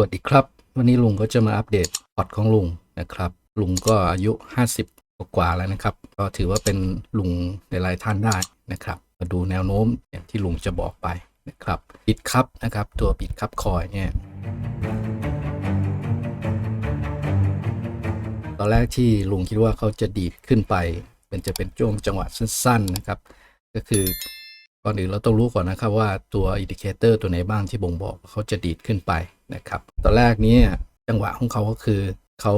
วัสดีครับ วันนี้ลุงก็จะมาอัปเดตพอร์ตของลุงนะครับ ลุงก็อายุ 50 กว่าแล้วนะครับ ก็ถือว่าเป็นลุงหลายท่านได้นะครับ มาดูแนวโน้มอย่างที่ลุงจะบอกไปนะครับปิดครับนะครับ ตัวปิดครับคอยเนี่ยตอนแรกที่ลุงคิดว่าเขาจะดีดขึ้นไปเป็นจะเป็นช่วงจังหวะสั้นๆนะครับ ก็คือก่อนอื่นเราต้องรู้ก่อนนะครับว่าตัวอินดิเคเตอร์ตัวไหนบ้างที่บ่งบอกเขาจะดีดขึ้นไป นะครับ ตอนแรกนี้จังหวะของเขาก็คือเขา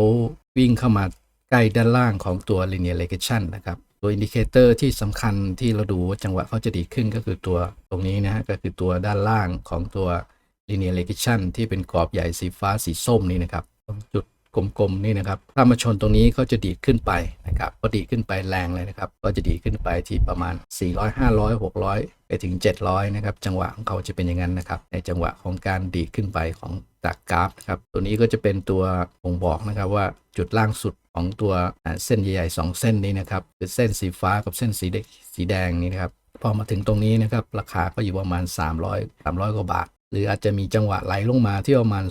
วิ่งเข้ามาใกล้ด้านล่างของตัว linear regression นะครับ ตัวอินดิเคเตอร์ที่สำคัญที่เราดูว่าจังหวะเขาจะดีขึ้นก็คือตัวตรงนี้นะฮะก็คือตัวด้านล่างของตัว linear regression ที่เป็นกรอบใหญ่สีฟ้าสีส้มนี่นะครับจุด กลมๆนี่นะครับ ถ้ามาชนตรงนี้ก็จะดีดขึ้นไปนะครับก็ดีดขึ้นไปแรงเลยนะครับ ก็จะดีดขึ้นไปที่ประมาณ 400 500 600 ไปถึง 700 นะครับ จังหวะของเขาจะเป็นอย่างนั้นนะครับ ในจังหวะของการดีดขึ้นไปของจากกราฟนะครับ ตัวนี้ก็จะเป็นตัวบ่งบอกนะครับว่าจุดล่างสุดของตัวเส้นใหญ่ๆสองเส้นนี้นะครับคือเส้นสีฟ้ากับเส้นสีแดงสีแดงนี่นะครับพอมาถึงตรงนี้นะครับ ราคาก็อยู่ประมาณ 300 300 กว่าบาท หรืออาจจะมีจังหวะไหลลงมาที่ประมาณ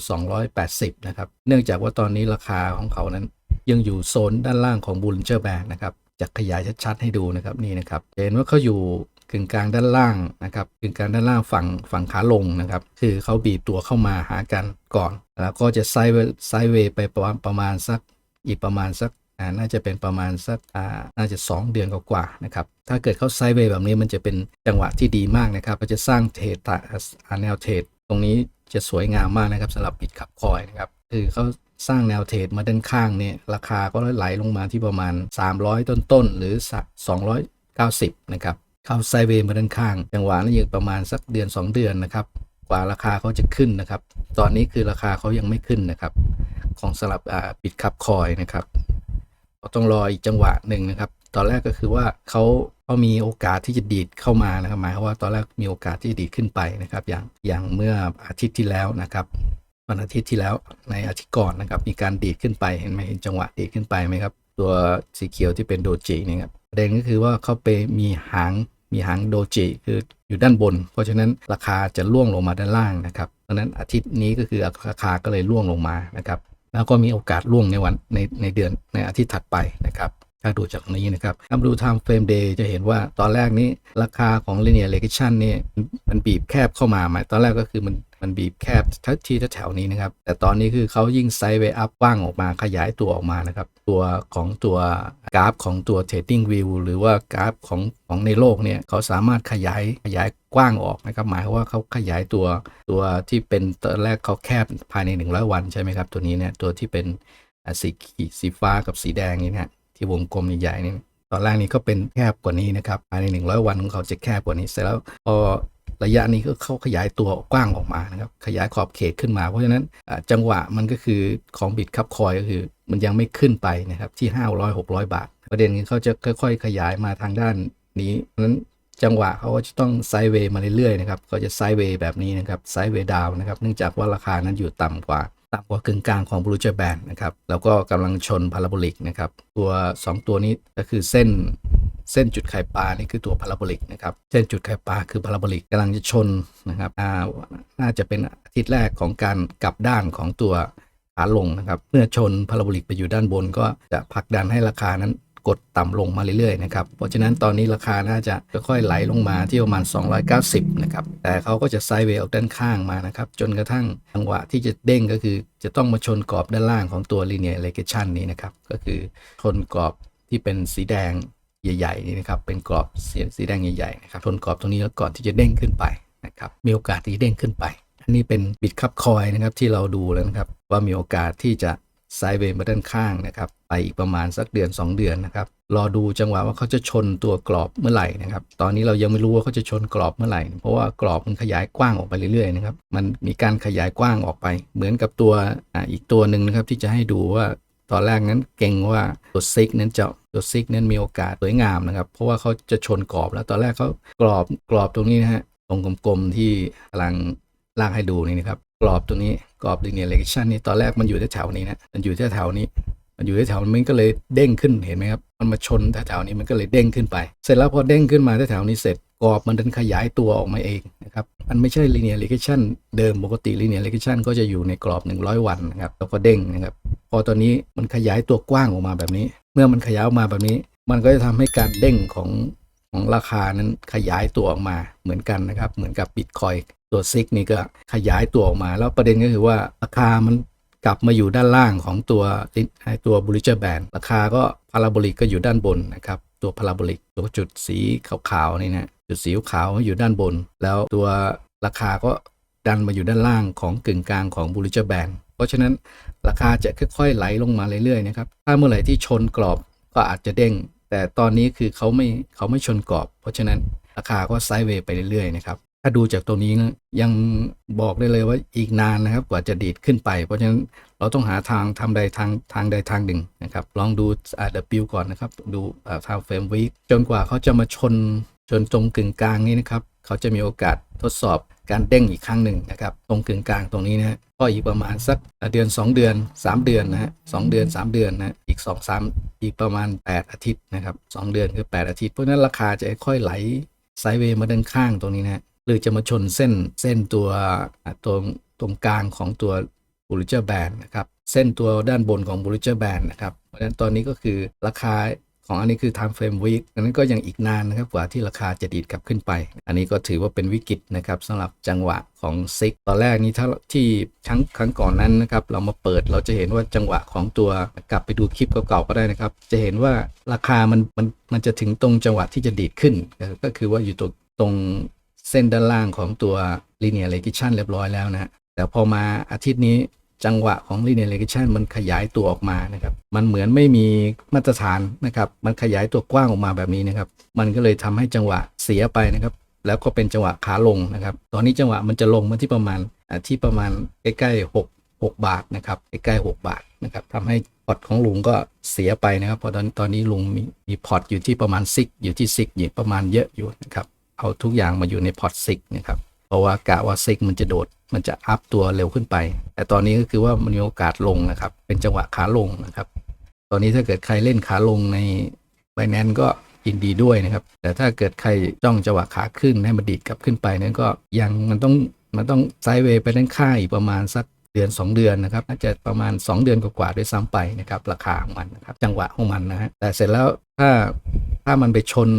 280 นะครับ เนื่องจากว่าตอนนี้ราคาของเขานั้น ยังอยู่โซนด้านล่างของบูลเจอร์แบนนะครับจะขยายชัดๆให้ดูนะครับนี่นะครับเห็นว่าเขาอยู่กึ่งกลางด้านล่างนะครับกึ่งกลางด้านล่างฝั่งฝั่งขาลงนะครับ คือเขาบีบตัวเข้ามาหากันก่อน แล้วก็จะไซด์เวย์ไซด์เวย์ไปประมาณประมาณสักอีกประมาณสักน่าจะเป็นประมาณสักน่าจะ 2 เดือนกว่าๆนะครับ ถ้าเกิดเขาไซด์เวย์แบบนี้มันจะเป็นจังหวะที่ดีมากนะครับก็จะสร้างเทตาอ่าแนวเทรดตรงนี้จะสวยงามมากนะครับสำหรับบิตคับคอยนะครับคือเขาสร้างแนวเทรดมาด้านข้างเนี่ยราคาก็ไหลลงมาที่ประมาณ 300 ต้นๆหรือ 290 นะครับ เข้าไซเวย์มาด้านข้าง จังหวะนี้ยังประมาณสักเดือน 2 เดือนนะครับ กว่าราคาเขาจะขึ้นนะครับ ตอนนี้คือราคาเขายังไม่ขึ้นนะครับ ของสลับปิดคับคอยนะครับต้องรออีกจังหวะหนึ่งนะครับ ตอนแรกก็คือว่าเขา เขามีโอกาสที่จะดีดเข้ามานะครับหมายความว่าตอนแรกมีโอกาสที่จะดีดขึ้นไปนะครับ อย่างอย่างเมื่ออาทิตย์ที่แล้วนะครับวันอาทิตย์ที่แล้วในอาทิตย์ก่อนนะครับ มีการดีดขึ้นไปเห็นไหมเห็นจังหวะดีดขึ้นไปไหมครับ ตัวสีเขียวที่เป็นโดจินี่ครับประเด็นก็คือว่าเขาไปมีหางมีหางโดจิคืออยู่ด้านบน เพราะฉะนั้นราคาจะล่วงลงมาด้านล่างนะครับเพราะฉะนั้นอาทิตย์นี้ก็คือราคาก็เลยล่วงลงมานะครับ แล้วก็มีโอกาสล่วงในวันในในเดือนในอาทิตย์ถัดไปนะครับ ถ้าดูจากนี้นะครับถ้าดู time frame day จะเห็นว่าตอนแรกนี้ราคาของ linear regression เนี่ยมันบีบแคบเข้ามาหมายตอนแรกก็คือมันมันบีบแคบทัที่แถวนี้นะครับ แต่ตอนนี้คือเขายิ่งไซด์เวอัพกว้างออกมาขยายตัวออกมานะครับ ตัวของตัวกราฟของตัว trading view หรือว่ากราฟของของในโลกเนี่ยเขาสามารถขยายขยายกว้างออกนะครับ หมายความว่าเขาขยายตัวตัวที่เป็นตอนแรกเขาแคบภายใน 100 วันใช่ไหมครับ ตัวนี้เนี่ยตัวที่เป็นสีสีฟ้ากับสีแดงนี่นะ ที่วงกลมใหญ่ๆนี่ตอนแรกนี้ก็เป็นแคบกว่านี้นะครับภายใน 100 วันของเขาจะแคบกว่านี้เสร็จแล้วพอระยะนี้ก็เขาขยายตัวกว้างออกมานะครับขยายขอบเขตขึ้นมา เพราะฉะนั้นจังหวะมันก็คือของบิตคับคอยก็คือมันยังไม่ขึ้นไปนะครับที่ 500 600 บาท ประเด็นคือเขาจะค่อย ๆ ขยายมาทางด้านนี้เพราะฉะนั้นจังหวะเขาก็จะต้องไซด์เวย์มาเรื่อยๆนะครับก็จะไซด์เวย์แบบนี้นะครับไซด์เวย์ดาวนะครับเนื่องจากว่าราคานั้นอยู่ต่ำกว่า ต่ำกว่ากึ่งกลางของบรูเจอร์แบนนะครับ แล้วก็กำลังชนพาราโบลิกนะครับ ตัว 2 ตัวนี้ก็คือเส้นเส้นจุดไข่ปลานี่คือตัวพาราโบลิกนะครับ เส้นจุดไข่ปลาคือพาราโบลิกกำลังจะชนนะครับอ่าน่าจะเป็นอาทิตย์แรกของการกลับด้านของตัวขาลงนะครับ เมื่อชนพาราโบลิกไปอยู่ด้านบนก็จะผลักดันให้ราคานั้น กดต่ำลงมาเรื่อยๆนะครับ เพราะฉะนั้นตอนนี้ราคาน่าจะค่อยๆไหลลงมาที่ประมาณ 290 นะครับ แต่เขาก็จะไซด์เวย์ออกด้านข้างมานะครับ จนกระทั่งจังหวะที่จะเด้งก็คือ จะต้องมาชนกรอบด้านล่างของตัว linear regression นี้นะครับ ก็คือชนกรอบที่เป็นสีแดงใหญ่ๆนี่นะครับ เป็นกรอบสีสีแดงใหญ่ๆนะครับชนกรอบตรงนี้แล้วก่อนที่จะเด้งขึ้นไปนะครับ มีโอกาสที่จะเด้งขึ้นไป อันนี้เป็นบิตคับคอยนะครับที่เราดูแล้วนะครับว่ามีโอกาสที่จะไซด์เวย์มาด้านข้างนะครับ ไปอีกประมาณสักเดือน 2 เดือนนะครับ รอดูจังหวะว่าเขาจะชนตัวกรอบเมื่อไหร่นะครับ ตอนนี้เรายังไม่รู้ว่าเขาจะชนกรอบเมื่อไหร่ เพราะว่ากรอบมันขยายกว้างออกไปเรื่อยๆนะครับ มันมีการขยายกว้างออกไป เหมือนกับตัวออีกตัวหนึ่งนะครับที่จะให้ดูว่าตอนแรกนั้นเก่งว่าตัวซิกนั้นจะตัวซิกนั้นมีโอกาสสวยงามนะครับ เพราะว่าเขาจะชนกรอบแล้วตอนแรกเขากรอบกรอบตรงนี้นะฮะตรงกลมๆที่กำลังลากให้ดูนี่นะครับกรอบตรงนี้กรอบ linear regression นี่ตอนแรกมันอยู่แถวๆนี้นะมันอยู่แถวๆนี้ มันอยู่แถวมันก็เลยเด้งขึ้นเห็นไหมครับ มันมาชนแถวๆนี้มันก็เลยเด้งขึ้นไป เสร็จแล้วพอเด้งขึ้นมาแถวๆนี้เสร็จกรอบมันดันขยายตัวออกมาเองนะครับ มันไม่ใช่ linear regression เดิมปกติ linear regression ก็จะอยู่ในกรอบ 100 วันนะครับ แล้วก็เด้งนะครับ พอตอนนี้มันขยายตัวกว้างออกมาแบบนี้ เมื่อมันขยายออกมาแบบนี้ มันก็จะทำให้การเด้งของของราคานั้นขยายตัวออกมาเหมือนกันนะครับ เหมือนกับบิตคอยตัวซิกนี่ก็ขยายตัวออกมา แล้วประเด็นก็คือว่าราคามัน กลับมาอยู่ด้านล่างของตัวไอ้ตัวบูลิเจอร์แบนราคาก็พาราโบลิกก็อยู่ด้านบนนะครับตัวพาราโบลิกตัวจุดสีขาวๆนี่นะจุดสีขาวอยู่ด้านบน แล้วตัวราคาก็ดันมาอยู่ด้านล่างของกึ่งกลางของบูลิเจอร์แบนเพราะฉะนั้นราคาจะค่อยๆไหลลงมาเรื่อยๆนะครับถ้าเมื่อไหร่ที่ชนกรอบก็อาจจะเด้ง แต่ตอนนี้คือเขาไม่เขาไม่ชนกรอบ เพราะฉะนั้นราคาก็ไซด์เวย์ไปเรื่อยๆนะครับ ถ้าดูจากตรงนี้นะยังบอกได้เลยว่าอีกนานนะครับ กว่าจะดีดขึ้นไป เพราะฉะนั้นเราต้องหาทางทำใดทางทางใดทางหนึ่งนะครับ ลองดูอ่า W ก่อนนะครับ ดูทางเฟรมวีจนกว่าเขาจะมาชนชนตรงกึ่งกลางนี้นะครับ เขาจะมีโอกาสทดสอบการเด้งอีกครั้งหนึ่งนะครับ ตรงกึ่งกลางตรงนี้นะก็อีกประมาณสักเดือน 2 เดือน 3 เดือนนะฮะสเดือน 3 เดือนนะอีก 2 3 อีกประมาณ 8 อาทิตย์นะครับ 2 เดือนคือ 8 อาทิตย์เพราะฉะนั้นราคาจะค่อยไหลไซด์เวย์มาด้านข้างตรงนี้นะ รือจะมาชนเส้นเส้นตัวตรงตรงกลางของตัวบูริเจอร์แบนนะครับ เส้นตัวด้านบนของบูริเจอร์แบนนะครับ เพราะฉะนั้นตอนนี้ก็คือราคาของอันนี้คือ time frame week ดังนั้นก็ยังอีกนานนะครับกว่าที่ราคาจะดีดกลับขึ้นไป อันนี้ก็ถือว่าเป็นวิกฤตนะครับสำหรับจังหวะของซิกตอนแรกนี้ถ้าที่ครั้งครั้งก่อนนั้นนะครับเรามาเปิดเราจะเห็นว่าจังหวะของตัวกลับไปดูคลิปเก่าๆก็ได้นะครับ จะเห็นว่าราคามันมันมันจะถึงตรงจังหวะที่จะดีดขึ้น ก็คือว่าอยู่ตรงตรง เส้นด้านล่างของตัว linear regression เรียบร้อยแล้วนะฮะแต่พอมาอาทิตย์นี้จังหวะของ linear regression มันขยายตัวออกมานะครับ มันเหมือนไม่มีมาตรฐานนะครับ มันขยายตัวกว้างออกมาแบบนี้นะครับ มันก็เลยทำให้จังหวะเสียไปนะครับ แล้วก็เป็นจังหวะขาลงนะครับ ตอนนี้จังหวะมันจะลงมาที่ประมาณที่ประมาณใกล้ๆ6 6 บาทนะครับใกล้ๆ6บาทนะครับทำให้พอร์ตของลุงก็เสียไปนะครับ เพราะตอนตอนนี้ลุงมีมีพอร์ตอยู่ที่ประมาณซิกอยู่ที่ซิกอยู่ประมาณเยอะอยู่นะครับ เอาทุกอย่างมาอยู่ในพอร์ตซิกนะครับเพราะว่ากะว่าซิกมันจะโดดมันจะอัพตัวเร็วขึ้นไป แต่ตอนนี้ก็คือว่ามันมีโอกาสลงนะครับ เป็นจังหวะขาลงนะครับ ตอนนี้ถ้าเกิดใครเล่นขาลงในไบแนนก็ยินดีด้วยนะครับ แต่ถ้าเกิดใครจ้องจังหวะขาขึ้นให้มันดีดกลับขึ้นไปนั้นก็ยังมันต้องมันต้องไซด์เวย์ไปด้านข้างอีกประมาณสักเดือน 2 เดือนนะครับน่าจะประมาณ 2 เดือนกว่าๆด้วยซ้ำไปนะครับราคาของมันนะครับจังหวะของมันนะฮะแต่เสร็จแล้วถ้าถ้ามันไปชน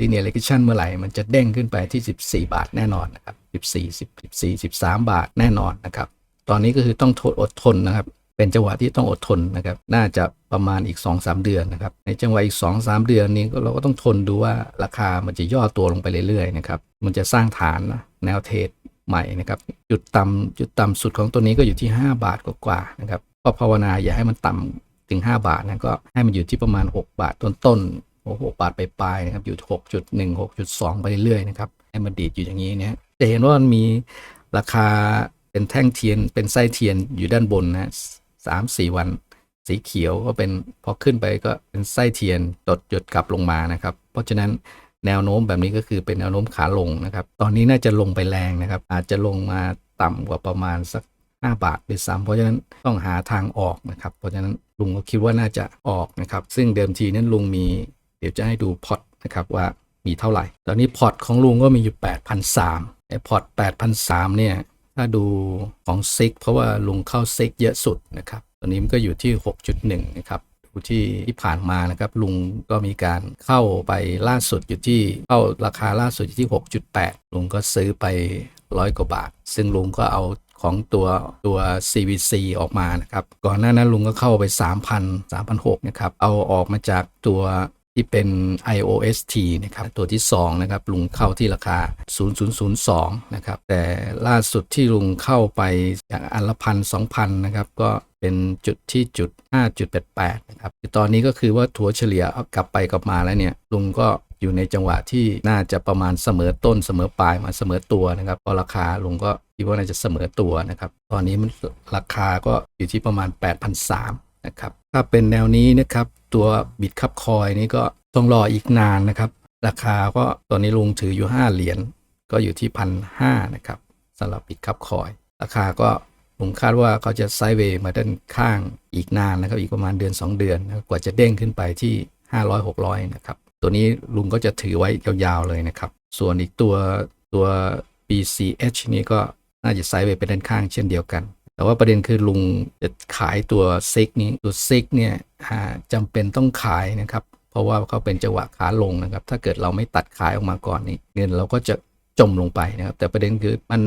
linear regression เมื่อไหร่มันจะเด้งขึ้นไปที่ 14 บาทแน่นอนนะครับ14 14 13 บาทแน่นอนนะครับ ตอนนี้ก็คือต้องทนอดทนนะครับ เป็นจังหวะที่ต้องอดทนนะครับ น่าจะประมาณอีก 2-3 เดือนนะครับ ในจังหวะอีก 2-3 เดือนนี้ก็เราก็ต้องทนดูว่าราคามันจะย่อตัวลงไปเรื่อยๆนะครับ มันจะสร้างฐานนะแนวเทรดใหม่นะครับ จุดต่ำจุดต่ำสุดของตัวนี้ก็อยู่ที่ 5 บาทกว่าๆนะครับ ก็ภาวนาอย่าให้มันต่ำถึง 5 บาทนะก็ให้มันอยู่ที่ประมาณ 6 บาทต้นๆ โอ้โหบาทไปปลายนะครับ อยู่6.1 6.2ไปเรื่อยๆนะครับให้มันดีดอยู่อย่างนี้เนี่ยจะเห็นว่ามันมีราคาเป็นแท่งเทียนเป็นไส้เทียนอยู่ด้านบนนะสามสี่วัน สีเขียวก็เป็นพอขึ้นไปก็เป็นไส้เทียนตดหยดกลับลงมานะครับ เพราะฉะนั้นแนวโน้มแบบนี้ก็คือเป็นแนวโน้มขาลงนะครับ ตอนนี้น่าจะลงไปแรงนะครับ อาจจะลงมาต่ำกว่าประมาณสัก 5 บาทด้วยซ้ำเพราะฉะนั้นต้องหาทางออกนะครับ เพราะฉะนั้นลุงก็คิดว่าน่าจะออกนะครับ ซึ่งเดิมทีนั้นลุงมี ดี๋ยวจะให้ดูพอร์ตนะครับว่ามีเท่าไหร่ ตอนนี้พอร์ตของลุงก็มีอยู่8,300ไอ้พอร์ต8,300เนี่ย ถ้าดูของซิกเพราะว่าลุงเข้าซิกเยอะสุดนะครับ ตอนนี้มันก็อยู่ที่ 6.1 นะครับดูที่ที่ผ่านมานะครับลุงก็มีการเข้าไปล่าสุดอยู่ที่เข้าราคาล่าสุดอยู่ที่ 6.8 ลุงก็ซื้อไปร้อยกว่าบาท ซึ่งลุงก็เอาของตัวตัว CVC ออกมานะครับ ก่อนหน้านั้นลุงก็เข้าไป 3,000 3,600นะครับ เอาออกมาจากตัว ที่เป็น IOST นะครับตัวที่ 2 นะครับ ลุงเข้าที่ราคา 0002 นะครับ แต่ล่าสุดที่ลุงเข้าไปอย่างอันละพันสองพันนะครับก็เป็นจุดที่จุด 5.88 นะครับตอนนี้ก็คือว่าถัวเฉลี่ยกลับไปกลับมาแล้วเนี่ยลุงก็อยู่ในจังหวะที่น่าจะประมาณเสมอต้นเสมอปลายมาเสมอตัวนะครับพราะราคาลุงก็คิดว่าน่าจะเสมอตัวนะครับ ตอนนี้มันราคาก็อยู่ที่ประมาณ8,300นะครับ ถ้าเป็นแนวนี้นะครับตัวบิตคับคอยนี้ก็ต้องรออีกนานนะครับ ราคาก็ตอนนี้ลุงถืออยู่ 5 เหรียญก็อยู่ที่พันห้านะครับสำหรับบิตคับคอยราคาก็ผมคาดว่าเขาจะไซด์เวย์มาด้านข้างอีกนานนะครับ อีกประมาณเดือน 2 เดือนนะกว่าจะเด้งขึ้นไปที่ 500 600 นะครับ ตัวนี้ลุงก็จะถือไว้ยาวๆเลยนะครับ ส่วนอีกตัวตัว BCH นี่ก็น่าจะไซด์เวย์ไปด้านข้างเช่นเดียวกัน แต่ว่าประเด็นคือลุงจะขายตัวซิกนี้ตัวซิกเนี่ยจำเป็นต้องขายนะครับ เพราะว่าเขาเป็นจังหวะขาลงนะครับ ถ้าเกิดเราไม่ตัดขายออกมาก่อนนี่เงินเราก็จะจมลงไปนะครับ แต่ประเด็นคือมัน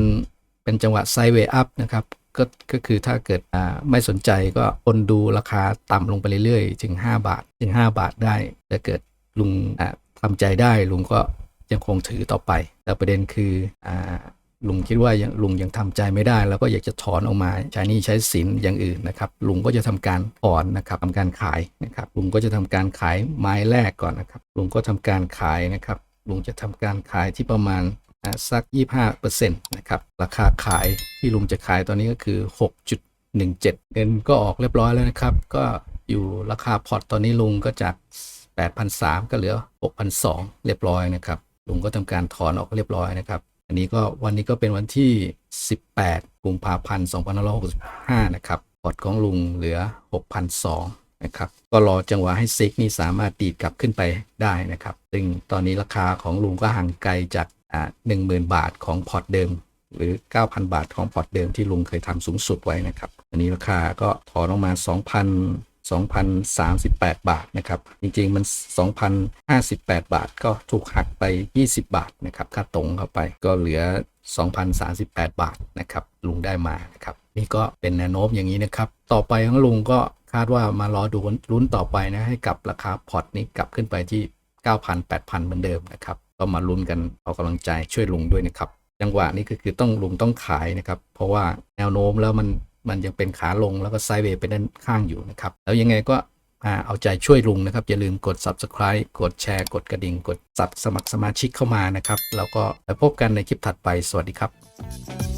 เป็นจังหวะไซด์เวย์อัพนะครับก็ก็คือถ้าเกิดไม่สนใจก็คนดูราคาต่ำลงไปเรื่อยๆถึง 5 บาทถึง 5 บาทได้ถ้าเกิดลุงทำใจได้ลุงก็ยังคงถือต่อไป แต่ประเด็นคืออ ลุงคิดว่ายังลุงยังทำใจไม่ได้ แล้วก็อยากจะถอนออกมาใช้นี่ใช้สินอย่างอื่นนะครับลุงก็จะทำการถอนนะครับทำการขายนะครับลุงก็จะทำการขายไม้แรกก่อนนะครับลุงก็ทำการขายนะครับลุงจะทำการขายที่ประมาณอ่าสัก 25%นะครับราคาขายที่ลุงจะขายตอนนี้ก็คือ 6.17 เงินก็ออกเรียบร้อยแล้วนะครับ ก็อยู่ราคาพอร์ตตอนนี้ลุงก็จาก 8,300 ก็เหลือ 6,200 เรียบร้อยนะครับลุงก็ทำการถอนออกเรียบร้อยนะครับ อันนี้ก็วันนี้ก็เป็นวันที่ 18 กุมภาพันธ์ 2565 นะครับพอร์ตของลุงเหลือ6,200นะครับ ก็รอจังหวะให้ซิกนี่สามารถดีดกลับขึ้นไปได้นะครับ ซึ่งตอนนี้ราคาของลุงก็ห่างไกลจากอ่า10,000 บาทของพอร์ตเดิม หรือ 9,000 บาทของพอร์ตเดิมที่ลุงเคยทำสูงสุดไว้นะครับ อันนี้ราคาก็ถอนออกมา 2,000 2,038 บาทนะครับ จริงๆมัน 2,058 บาทก็ถูกหักไป 20 บาทนะครับค่าตรงเข้าไปก็เหลือ 2,038 บาทนะครับลุงได้มานะครับนี่ก็เป็นแนวโน้มอย่างนี้นะครับ ต่อไปของลุงก็คาดว่ามารอดูลุ้นต่อไปนะให้กลับราคาพอร์ตนี้กลับขึ้นไปที่ 9,000 8,000 เหมือนเดิมนะครับก็มาลุ้นกันเอากำลังใจช่วยลุงด้วยนะครับจังหวะนี้ก็คือต้องลุงต้องขายนะครับ เพราะว่าแนวโน้มแล้วมัน มันยังเป็นขาลงแล้วก็ไซด์เวย์ไปด้านข้างอยู่นะครับ แล้วยังไงก็เอาใจช่วยลุงนะครับ อย่าลืมกด subscribe กดแชร์ กดกระดิ่ง กดสับสมัครสมาชิกเข้ามานะครับ แล้วก็ไปพบกันในคลิปถัดไป สวัสดีครับ